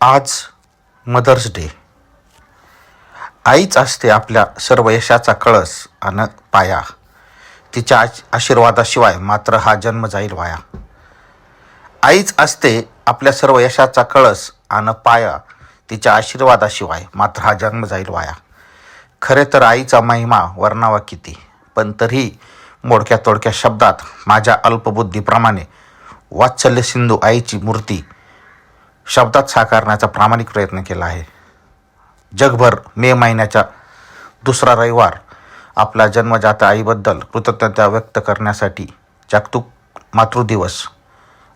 आज mother's day. आईच असते आपल्या सर्व यशाचा कळस आणि पाया. तिच्या आशीर्वादाशिवाय मात्र हा जन्म जाईल वाया. आईच असते आपल्या सर्व यशाचा कळस आणि पाया. तिच्या आशीर्वादाशिवाय मात्र हा जन्म जाईल वाया. खरे तर आईचा महिमा वर्णावा किती. पण तरीही मोडक्या तोडक्या शब्दात माझ्या अल्पबुद्धीप्रमाणे वात्सल्य सिंधू आईची मूर्ती शब्दात साकारण्याचा प्रामाणिक प्रयत्न केला आहे. जगभर मे महिन्याच्या दुसरा रविवार आपला जन्मजात आईबद्दल कृतज्ञता व्यक्त करण्यासाठी जागतिक मातृदिवस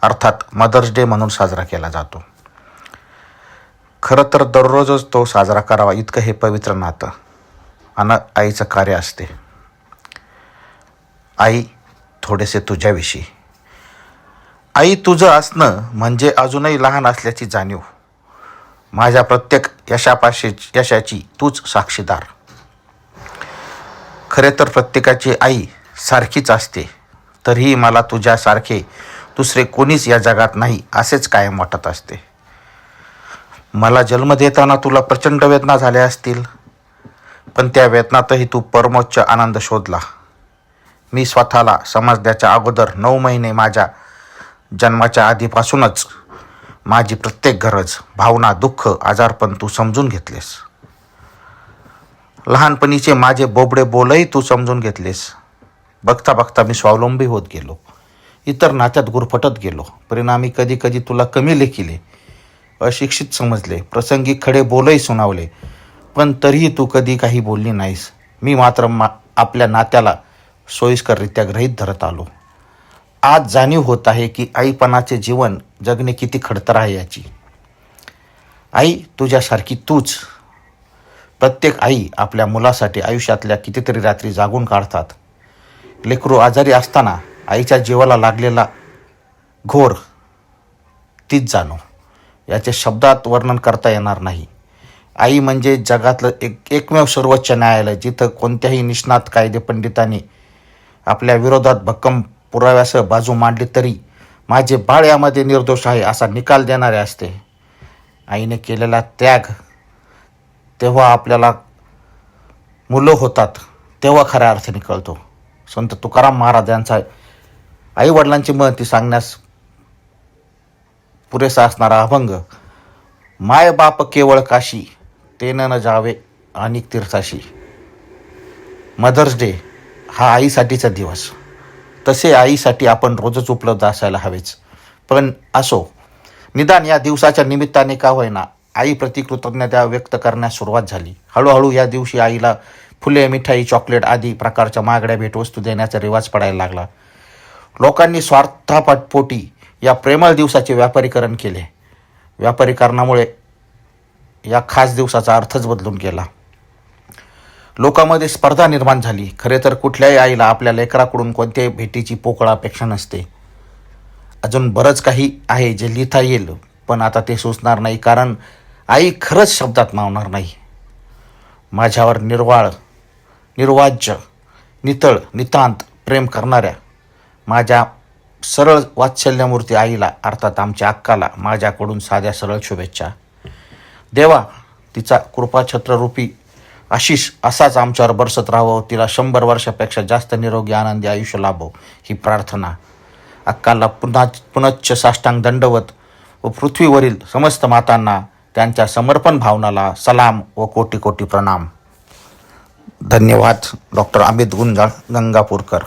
अर्थात मदर्स डे म्हणून साजरा केला जातो. खरं तर दररोजच तो साजरा करावा इतकं हे पवित्र नातं आणि आईचं कार्य असते. आई थोडेसे तुझ्याविषयी. आई तुझं असणं म्हणजे अजूनही लहान असल्याची जाणीव. माझ्या प्रत्येक यशापाशी यशाची तूच साक्षीदार. खरे तर प्रत्येकाची आई सारखीच असते. तरीही मला तुझ्यासारखे दुसरे कोणीच या जगात नाही असेच कायम वाटत असते. मला जन्म देताना तुला प्रचंड वेदना झाल्या असतील. पण त्या वेदनातही तू परमोच्च आनंद शोधला. मी स्वतःला समजण्याच्या अगोदर नऊ महिने माझ्या जन्माच्या आधीपासूनच माझी प्रत्येक गरज भावना दुःख आजारपण तू समजून घेतलेस. लहानपणीचे माझे बोबडे बोलही तू समजून घेतलेस. बघता बघता मी स्वावलंबी होत गेलो. इतर नात्यात गुरफटत गेलो. परिणामी कधी कधी तुला कमी लेखिले अशिक्षित समजले प्रसंगी खडे बोलही सुनावले. पण तरीही तू कधी काही बोलली नाहीस. मी मात्र मा आपल्या नात्याला सोयीस्कररित्या गृहीत धरत आलो. आज जाणीव होत आहे की आईपणाचे जीवन जगणे किती खडतर आहे याची. आई तुझ्यासारखी तूच. प्रत्येक आई आपल्या मुलासाठी आयुष्यातल्या कितीतरी रात्री जागून काढतात. लेकरू आजारी असताना आईच्या जीवाला लागलेला घोर तीच जाणो. याचे शब्दात वर्णन करता येणार नाही. आई म्हणजे जगातलं एक एकमेव सर्वोच्च न्यायालय जिथं कोणत्याही निष्णात कायदे पंडितांनी आपल्या विरोधात भक्कम पुराव्यासह बाजू मांडली तरी माझे बाळ यामध्ये निर्दोष आहे असा निकाल देणारे असते. आईने केलेला त्याग तेव्हा आपल्याला मुलं होतात तेव्हा खऱ्या अर्थाने कळतो. संत तुकाराम महाराज यांचा आईवडिलांची महती सांगण्यास पुरेसा असणारा अभंग माय बाप केवळ काशी ते न जावे अनेक तीर्थाशी. मदर्स डे हा आईसाठीचा दिवस. तसे आईसाठी आपण रोजच उपलब्ध असायला हवेच. पण असो निदान या दिवसाच्या निमित्ताने का होईना आई प्रतिकृतज्ञता व्यक्त करण्यास सुरुवात झाली. हळूहळू या दिवशी आईला फुले मिठाई चॉकलेट आदी प्रकारच्या महागड्या भेटवस्तू देण्याचा रिवाज पडायला लागला. लोकांनी स्वार्थापाठपोटी या प्रेमळ दिवसाचे व्यापारीकरण केले. व्यापारीकरणामुळे या खास दिवसाचा अर्थच बदलून गेला. लोकांमध्ये स्पर्धा निर्माण झाली. खरे तर कुठल्याही आईला आपल्या लेकराकडून कोणत्याही भेटीची पोकळ अपेक्षा नसते. अजून बरंच काही आहे जे लिहिता येईल पण आता ते सुचणार नाही कारण आई खरंच शब्दात मावणार नाही. माझ्यावर निर्वाळ निर्वाज्य नितळ नितांत प्रेम करणाऱ्या माझ्या सरळ वात्सल्यमूर्ती आईला अर्थात आमच्या अक्काला माझ्याकडून साध्या सरळ शुभेच्छा. देवा तिचा कृपाछत्ररूपी आशिष असाच आमच्यावर बरसत राहावं तिला शंभर वर्षापेक्षा जास्त निरोगी आनंदी आयुष्य लाभो ही प्रार्थना. अक्काला पुन्हा पुनच्च साष्टांग दंडवत व पृथ्वीवरील समस्त मातांना त्यांच्या समर्पण भावनाला सलाम व कोटी कोटी प्रणाम. धन्यवाद डॉक्टर अमित गुंजाळ गंगापूरकर.